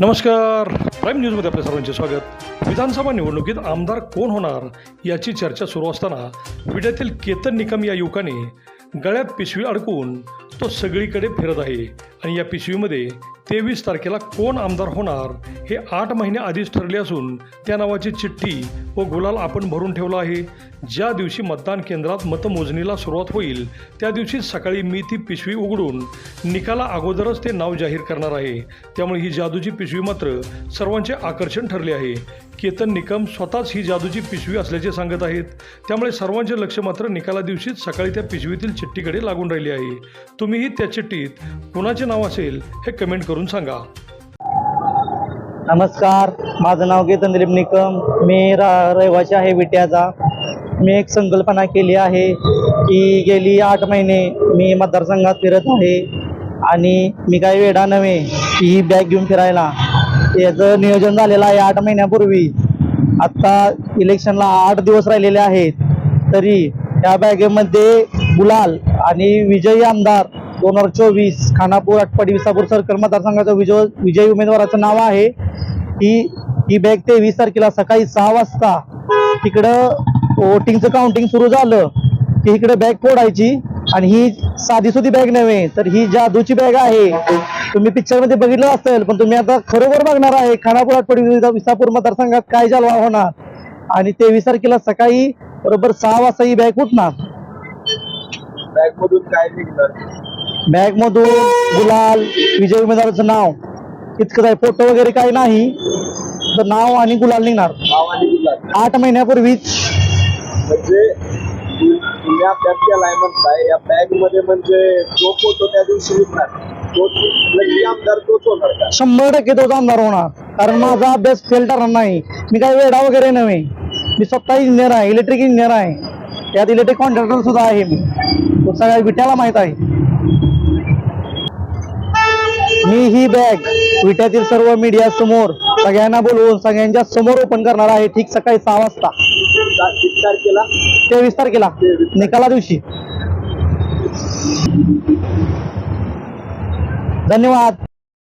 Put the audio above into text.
नमस्कार. प्राईम न्यूजमध्ये आपल्या सर्वांचे स्वागत. विधानसभा निवडणुकीत आमदार कोण होणार याची चर्चा सुरू असताना विड्यातील केतन निकम या युवकाने गळ्यात पिशवी अडकून तो सगळीकडे फिरत आहे. आणि या पिशवीमध्ये तेवीस तारखेला कोण आमदार होणार हे आठ महिने आधीच ठरले असून त्या नावाची चिठ्ठी व गुलाल आपण भरून ठेवला आहे. ज्या दिवशी मतदान केंद्रात मतमोजणीला सुरुवात होईल त्या दिवशी सकाळी मी ती पिशवी उघडून निकाला अगोदरच ते नाव जाहीर करणार आहे. त्यामुळे ही जादूची पिशवी मात्र सर्वांचे आकर्षण ठरले आहे. केतन निकम स्वतःच ही जादूची पिशवी असल्याचे सांगत आहेत. त्यामुळे सर्वांचे लक्ष मात्र निकाला दिवशीच सकाळी त्या पिशवीतील चिठ्ठीकडे लागून राहिली आहे. तुम्हीही त्या चिठ्ठीत कुणाचे नाव असेल हे कमेंट करून सांगा. नमस्कार माझं नाव केतन दिलीप निकम. मी रा रहिवासी आहे विट्याचा. मी एक संकल्पना केली आहे की गेली आठ महिने मी मतदारसंघात फिरत आहे आणि मी काही वेडा नव्हे ही बॅग घेऊन फिरायला. याचं नियोजन झालेलं आहे आठ महिन्यापूर्वी. आत्ता इलेक्शनला आठ दिवस राहिलेले आहेत. तरी त्या बॅगेमध्ये गुलाल आणि विजयी आमदार दोन हजार चोवीस खानापूर आटपाडी विसापूर सर्कल मतदारसंघाचा विजय विजयी उमेदवाराचं नाव आहे. ही ही बॅग तेवीस तारखेला सकाळी सहा वाजता तिकडं वोटिंगचं काउंटिंग सुरू झालं. की इकडे बॅग फोडायची आणि ही साधी सुधी बॅग नव्हे तर ही जादूची बॅग आहे. तुम्ही पिक्चरमध्ये बघितलं असेल पण तुम्ही आता खरोखर बघणार आहे खानापूर आटपाडी विसापूर मतदारसंघात काय जलवा होणार. आणि तेवीस तारखेला सकाळी बरोबर सहा वाजता ही बॅग उठणार बॅग मधून काय निघणार? बॅग मधून गुलाल विजय उमेदवाराचं नाव. इतकंच आहे. फोटो वगैरे काही नाही. तर नाव आणि गुलाल निघणार. नाव आणि आठ महिन्यापूर्वीच. म्हणजे तु- तुम्ही अभ्यास केलाय म्हणताय. या बॅगमध्ये म्हणजे जो फोटो त्या दिवशी निघणार तो नक्की आमदार तोच होणार का? शंभर टक्के तोच आमदार होणार. कारण माझा अभ्यास फेल ठरणार नाही. मी काही वेडा वगैरे नव्हे. मी स्वतः इंजिनियर आहे इलेक्ट्रिक इंजिनियर आहे. त्यात इलेक्ट्रिक कॉन्ट्रॅक्टर सुद्धा आहे मी. तो सगळ्या विट्याला माहीत आहे. मी ही बॅग विट्यातील सर्व मीडिया समोर सगळ्यांना बोलवून सगळ्यांच्या समोर ओपन करणार आहे. ठीक सकाळी सहा वाजता. तारखेला तेवीस तारखेला. निकाला दिवशी. धन्यवाद.